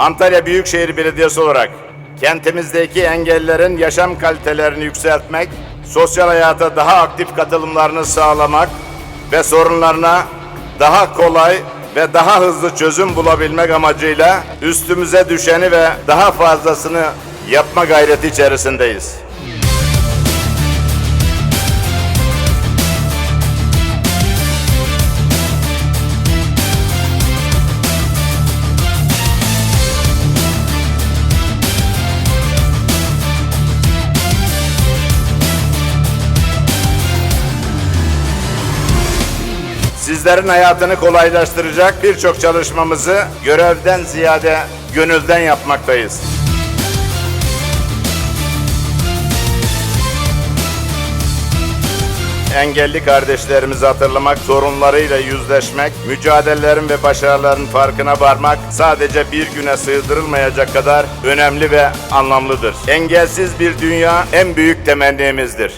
Antalya Büyükşehir Belediyesi olarak kentimizdeki engellerin yaşam kalitelerini yükseltmek, sosyal hayata daha aktif katılımlarını sağlamak ve sorunlarına daha kolay ve daha hızlı çözüm bulabilmek amacıyla üstümüze düşeni ve daha fazlasını yapma gayreti içerisindeyiz. Sizlerin hayatını kolaylaştıracak birçok çalışmamızı görevden ziyade gönülden yapmaktayız. Engelli kardeşlerimizi hatırlamak, sorunlarıyla yüzleşmek, mücadelelerin ve başarıların farkına varmak sadece bir güne sığdırılmayacak kadar önemli ve anlamlıdır. Engelsiz bir dünya en büyük temennimizdir.